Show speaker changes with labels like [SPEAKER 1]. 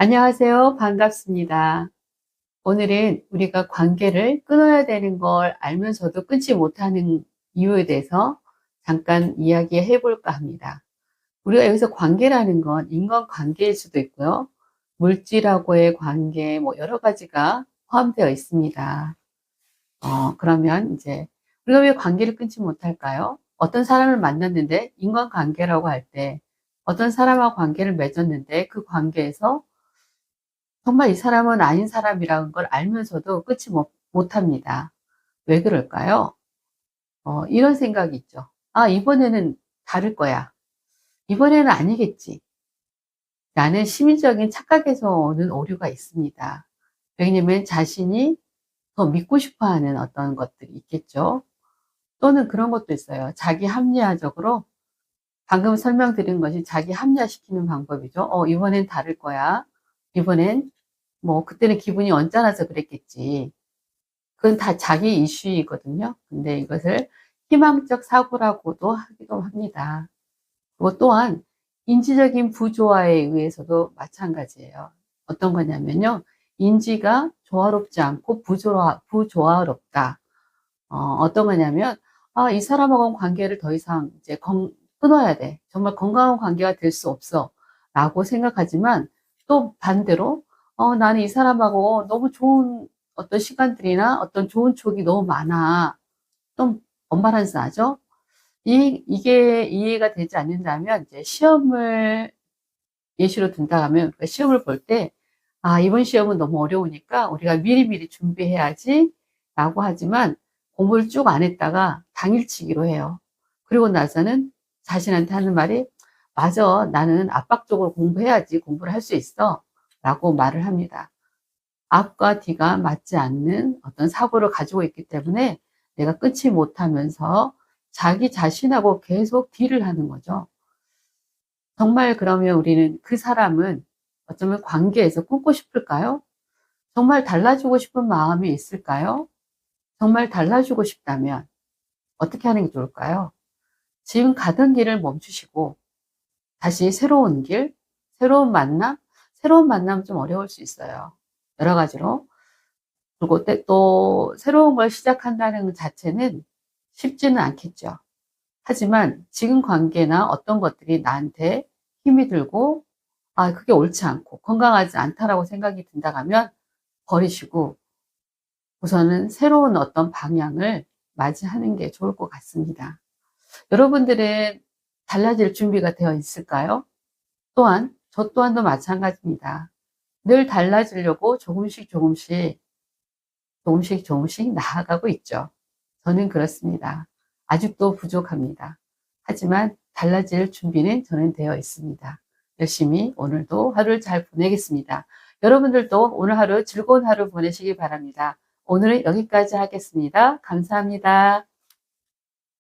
[SPEAKER 1] 안녕하세요. 반갑습니다. 오늘은 우리가 관계를 끊어야 되는 걸 알면서도 끊지 못하는 이유에 대해서 잠깐 이야기해 볼까 합니다. 우리가 여기서 관계라는 건 인간 관계일 수도 있고요. 물질하고의 관계, 뭐 여러 가지가 포함되어 있습니다. 어, 그러면 이제 우리가 왜 관계를 끊지 못할까요? 어떤 사람을 만났는데 인간 관계라고 할 때 어떤 사람과 관계를 맺었는데 그 관계에서 정말 이 사람은 아닌 사람이라는 걸 알면서도 못, 못합니다. 왜 그럴까요? 어, 이런 생각이 있죠. 아, 이번에는 다를 거야. 이번에는 아니겠지. 나는 심리적인 착각에서 오는 오류가 있습니다. 왜냐면 자신이 더 믿고 싶어 하는 어떤 것들이 있겠죠. 또는 그런 것도 있어요. 자기 합리화적으로 방금 설명드린 것이 자기 합리화시키는 방법이죠. 어, 이번엔 다를 거야. 이번엔 뭐 그때는 기분이 언짢아서 그랬겠지. 그건 다 자기 이슈이거든요. 근데 이것을 희망적 사고라고도 하기도 합니다. 그리고 또한 인지적인 부조화에 의해서도 마찬가지예요. 어떤 거냐면요. 인지가 조화롭지 않고 부조화, 부조화롭다. 어, 떤 거냐면, 아, 이 사람하고는 관계를 더 이상 이제 건, 끊어야 돼. 정말 건강한 관계가 될 수 없어. 라고 생각하지만 또 반대로 어, 나는 이 사람하고 너무 좋은 어떤 시간들이나 어떤 좋은 추억이 너무 많아. 좀 언밸런스하죠? 이, 이게 이해가 되지 않는다면 이제 시험을 예시로 든다 하면 그 시험을 볼 때, 아, 이번 시험은 너무 어려우니까 우리가 미리미리 준비해야지 라고 하지만 공부를 쭉 안 했다가 당일치기로 해요. 그리고 나서는 자신한테 하는 말이, 맞아, 나는 압박적으로 공부해야지 공부를 할 수 있어. 라고 말을 합니다. 앞과 뒤가 맞지 않는 어떤 사고를 가지고 있기 때문에 내가 끊지 못하면서 자기 자신하고 계속 딜을 하는 거죠. 정말 그러면 우리는 그 사람은 어쩌면 관계에서 끊고 싶을까요? 정말 달라지고 싶은 마음이 있을까요? 정말 달라지고 싶다면 어떻게 하는 게 좋을까요? 지금 가던 길을 멈추시고 다시 새로운 길, 새로운 만남, 새로운 만남 좀 어려울 수 있어요. 여러 가지로. 그리고 또 새로운 걸 시작한다는 것 자체는 쉽지는 않겠죠. 하지만 지금 관계나 어떤 것들이 나한테 힘이 들고 아 그게 옳지 않고 건강하지 않다라고 생각이 든다 하면 버리시고 우선은 새로운 어떤 방향을 맞이하는 게 좋을 것 같습니다. 여러분들은 달라질 준비가 되어 있을까요? 또한 저 또한도 마찬가지입니다. 늘 달라지려고 조금씩 조금씩 조금씩 조금씩 나아가고 있죠. 저는 그렇습니다. 아직도 부족합니다. 하지만 달라질 준비는 저는 되어 있습니다. 열심히 오늘도 하루를 잘 보내겠습니다. 여러분들도 오늘 하루 즐거운 하루 보내시기 바랍니다. 오늘은 여기까지 하겠습니다. 감사합니다.